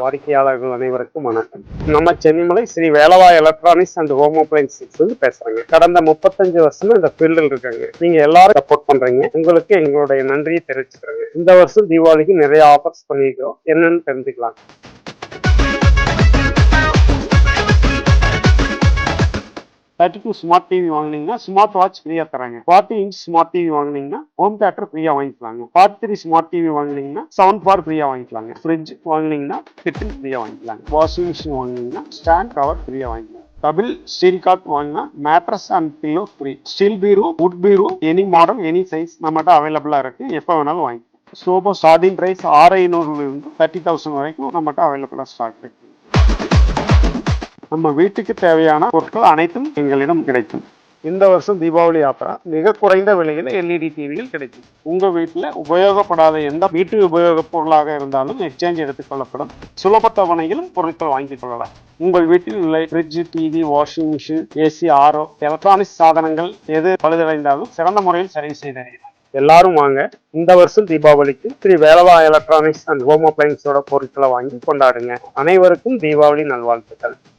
வாடிக்கையாளர்கள் அனைவருக்கும் வணக்கம். நம்ம சென்னிமலை ஸ்ரீ வேலவா எலக்ட்ரானிக்ஸ் அண்ட் ஹோம் அப்ளைன்சஸ் வந்து பேசுறாங்க. கடந்த முப்பத்தஞ்சு வருஷமா இந்த ஃபீல்டில் இருக்காங்க. நீங்க எல்லாரும் சப்போர்ட் பண்றீங்க. உங்களுக்கு எங்களுடைய நன்றியை தெரிவிச்சுக்கிறேங்க. இந்த வருஷம் தீபாவளிக்கு நிறைய ஆஃபர்ஸ் பண்ணியிருக்கிறோம் என்னன்னு தெரிஞ்சுக்கலாம். தேர்ட்டி டூ ஸ்மார்ட் டிவி வாங்கினீங்கன்னா ஸ்மார்ட் வாட்ச் ஃப்ரீயா தராங்க ஃபார்ட்டி இன்ச் ஸ்மார்ட் டிவி வாங்கினீங்கன்னா ஹோம் தேட்டர் ஃப்ரீயா வாங்கிக்கலாங்க. ஃபார்ட்டி த்ரீ ஸ்மார்ட் டிவி வாங்கினீங்கன்னா செவன் பார் ஃப்ரீயா வாங்கிக்கலாங்க. ஃப்ரிட்ஜ் வாங்குனீங்கன்னா ஃபிட்டிங் ஃப்ரீயா வாங்கிக்கலாங்க. வாஷிங் மிஷின் வாங்கினீங்கன்னா ஸ்டாண்ட் கவர் ஃப்ரீயா வாங்கிக்கலாம் டபுள் ஸ்டீல் காட் வாங்கினா mattress and pillow free steel bureau wood bureau any model any size நம்மகிட்ட அவைலபிளா இருக்கு. எப்போ வேணாலும் வாங்கிக்கலாம். சோபா ஸ்டார்டிங் பிரைஸ் ஆறு ஐநூறுல இருந்து தேர்ட்டி தௌசண்ட் வரைக்கும் நம்மகிட்ட அவைலபிளா ஸ்டாக் இருக்கு. நம்ம வீட்டுக்கு தேவையான பொருட்கள் அனைத்தும் எங்களிடம் கிடைக்கும். இந்த வருஷம் தீபாவளி ஆஃபரா மிக குறைந்த விலையில் எல்இடி டிவிகள் கிடைக்கும். உங்க வீட்டில் உபயோகப்படாத எந்த வீட்டு உபயோகப் பொருளாக இருந்தாலும் எக்ஸ்சேஞ்ச் எடுத்துக்கொள்ளப்படும். சுலப தவணையிலும் பொருட்கள் வாங்கிக் கொள்ளலாம். உங்கள் வீட்டில் உள்ள fridge TV washing machine AC RO electronics சாதனங்கள் எது பழுதடைந்தாலும் சிறந்த முறையில் சர்வீஸ் செய்து. எல்லாரும் வாங்க. இந்த வருஷம் தீபாவளிக்கு ஸ்ரீ வேலவா எலக்ட்ரானிக்ஸ் அண்ட் ஹோம் அப்ளைன்ஸோட பொருட்களை வாங்கி கொண்டாடுங்க. அனைவருக்கும் தீபாவளி நல்வாழ்த்துக்கள்.